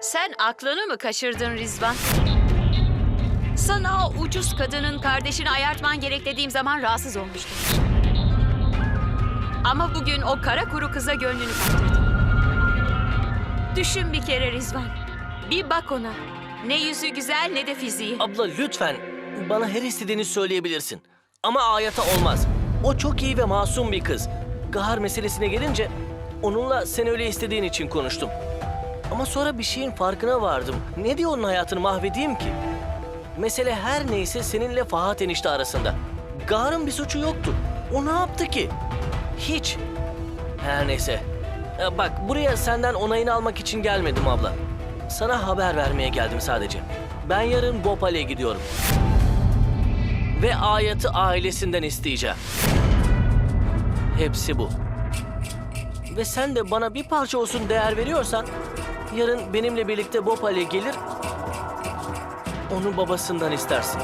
Sen aklını mı kaçırdın Rizvan? Sana o ucuz kadının kardeşini ayartman gerek dediğim zaman rahatsız olmuştum. Ama bugün o kara kuru kıza gönlünü kaptırdın. Düşün bir kere Rizvan. Bir bak ona. Ne yüzü güzel ne de fiziği. Abla lütfen bana her istediğini söyleyebilirsin. Ama Ayat'a olmaz. O çok iyi ve masum bir kız. Gahar meselesine gelince onunla sen öyle istediğin için konuştum. Ama sonra bir şeyin farkına vardım. Ne diye onun hayatını mahvedeyim ki? Mesele her neyse seninle Fahat enişte arasında. Gahar'ın bir suçu yoktu. O ne yaptı ki? Hiç. Her neyse. Bak buraya senden onayını almak için gelmedim abla. Sana haber vermeye geldim sadece. Ben yarın Bhopal'e gidiyorum. Ve Ayat'ı ailesinden isteyeceğim. Hepsi bu. Ve sen de bana bir parça olsun değer veriyorsan... ...yarın benimle birlikte Bhopal'e gelir... ...onu babasından istersin.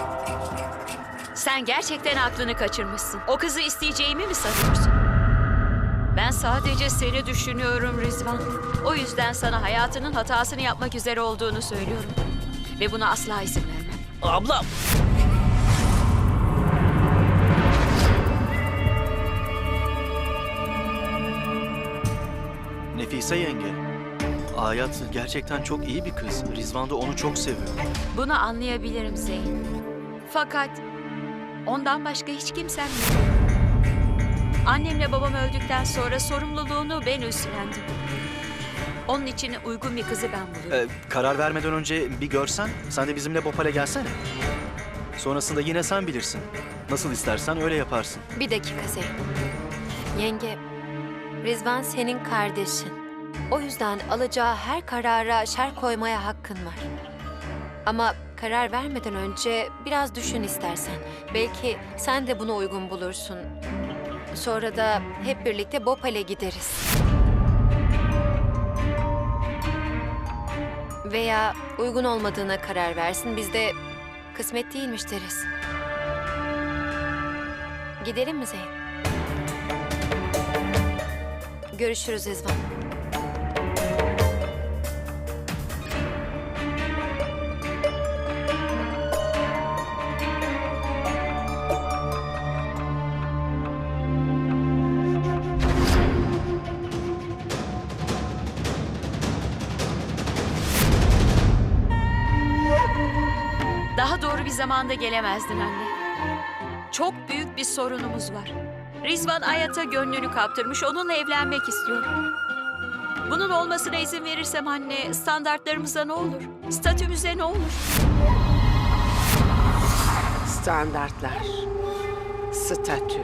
Sen gerçekten aklını kaçırmışsın. O kızı isteyeceğimi mi sanıyorsun? Ben sadece seni düşünüyorum Rizvan. O yüzden sana hayatının hatasını yapmak üzere olduğunu söylüyorum. Ve buna asla izin vermem. Abla! Nefise yenge. Ayat gerçekten çok iyi bir kız. Rizvan da onu çok seviyor. Bunu anlayabilirim Zeyn. Fakat ondan başka hiç kimsem yok. Annemle babam öldükten sonra sorumluluğunu ben üstlendim. Onun için uygun bir kızı ben bulurum. Ee, karar vermeden önce bir görsen, sen de bizimle Bopal'e gelsene. Sonrasında yine sen bilirsin. Nasıl istersen öyle yaparsın. Bir dakika Zeyn. Yenge, Rizvan senin kardeşin. O yüzden alacağı her karara şer koymaya hakkın var. Ama karar vermeden önce biraz düşün istersen. Belki sen de buna uygun bulursun. Sonra da hep birlikte Bopal'e gideriz. Veya uygun olmadığına karar versin. Biz de kısmet değilmiş deriz. Gidelim mi Zeyn? Görüşürüz Ezvan. Zamanda gelemezdin anne. Çok büyük bir sorunumuz var. Rizvan Ayat'a gönlünü kaptırmış, onunla evlenmek istiyor. Bunun olmasına izin verirsem anne, standartlarımıza ne olur? Statümüze ne olur? Standartlar, statü.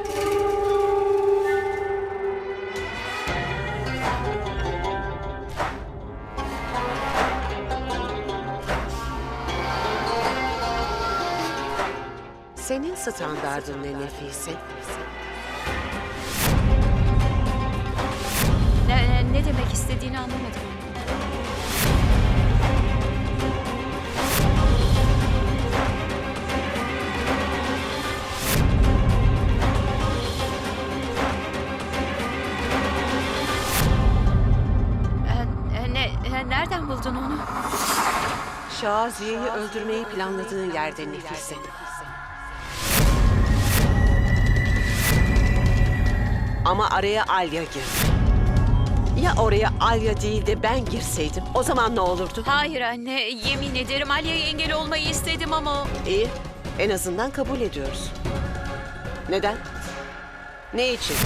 Senin standardın ne Nefise? Ne, ne, demek istediğini anlamadım. Ee, e, Ne, e, nereden buldun onu? Şaziye'yi öldürmeyi planladığın yerde Nefise. Ama araya Alya girdi. Ya oraya Alya değil de ben girseydim o zaman ne olurdu? Hayır anne, yemin ederim Alya'ya engel olmayı istedim ama o... İyi, en azından kabul ediyoruz. Neden? Ne için?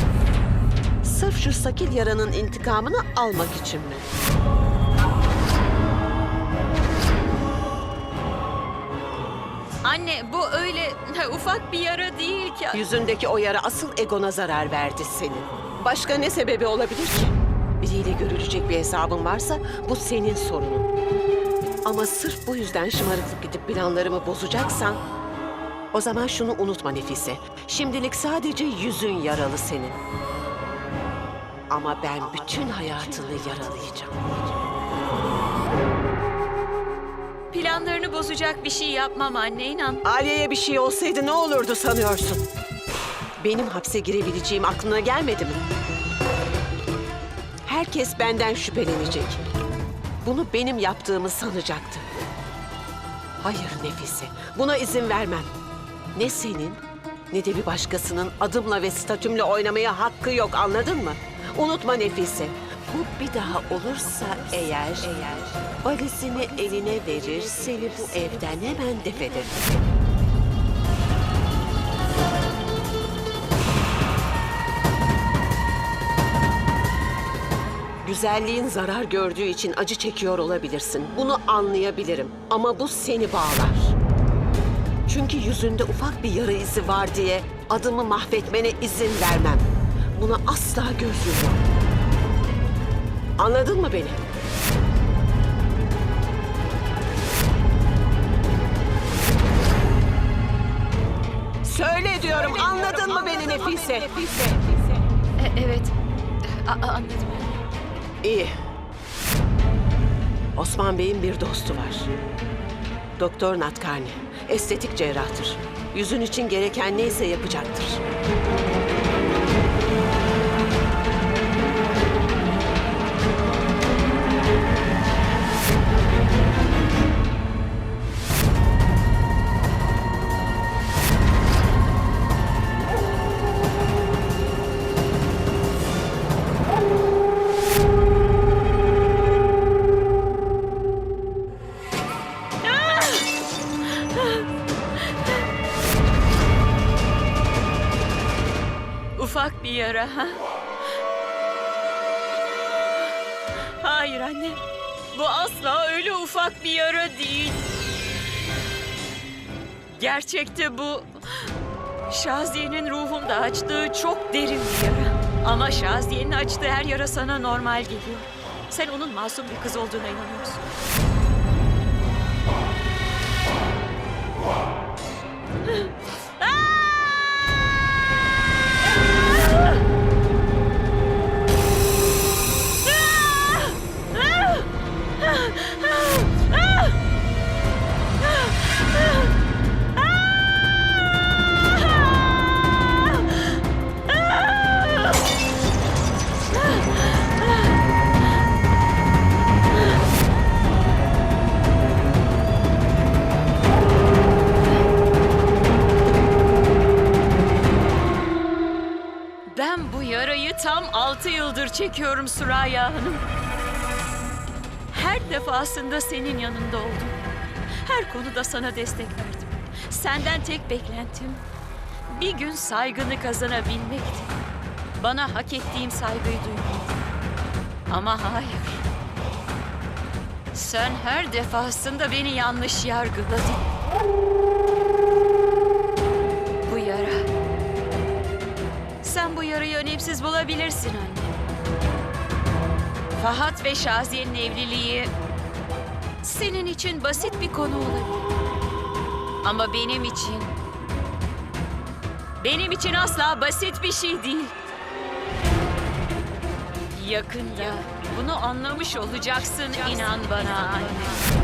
Sırf şu sakil yaranın intikamını almak için mi? Anne bu öyle ufak bir yara değil ki. Yüzündeki o yara asıl egona zarar verdi senin. Başka ne sebebi olabilir ki? Biriyle görülecek bir hesabın varsa bu senin sorunun. Ama sırf bu yüzden şımarıklık gidip planlarımı bozacaksan... O zaman şunu unutma Nefise. Şimdilik sadece yüzün yaralı senin. Ama ben bütün hayatını yaralayacağım. Planlarını bozacak bir şey yapmam anne inan. Aliye'ye bir şey olsaydı ne olurdu sanıyorsun? Benim hapse girebileceğim aklına gelmedi mi? Herkes benden şüphelenecek. bunu benim yaptığımı sanacaktı. Hayır Nefise, buna izin vermem. Ne senin ne de bir başkasının adımla ve statümle oynamaya hakkı yok anladın mı? Unutma Nefise, bu bir daha olursa eğer, eğer valizini eline verir, seni bu evden hemen def ederim. Güzelliğin zarar gördüğü için acı çekiyor olabilirsin. Bunu anlayabilirim. Ama bu seni bağlar. Çünkü yüzünde ufak bir yara izi var diye adımı mahvetmene izin vermem. Buna asla göz yummam. Anladın mı beni? Söyle diyorum, anladın mı beni Nefise? E, evet. A- a- anladım. İyi. Osman Bey'in bir dostu var. Doktor Natkarni. Estetik cerrahtır. Yüzün için gereken neyse yapacaktır. Ufak bir yara ha? Hayır anne. Bu asla öyle ufak bir yara değil. Gerçekte bu Şaziye'nin ruhumda açtığı çok derin bir yara. Ama Şaziye'nin açtığı her yara sana normal geliyor. Sen onun masum bir kız olduğuna inanıyorsun. Çekiyorum Süreyya Hanım. Her defasında senin yanında oldum. Her konuda sana destek verdim. Senden tek beklentim bir gün saygını kazanabilmekti. Bana hak ettiğim saygıyı duymaktı. Ama hayır. Sen her defasında beni yanlış yargıladın. Bu yara sen bu yarayı önemsiz bulabilirsin anne. Fahat ve Şaziye'nin evliliği senin için basit bir konu olabilir. Ama benim için benim için asla basit bir şey değil. Yakında bunu anlamış olacaksın inan bana anne.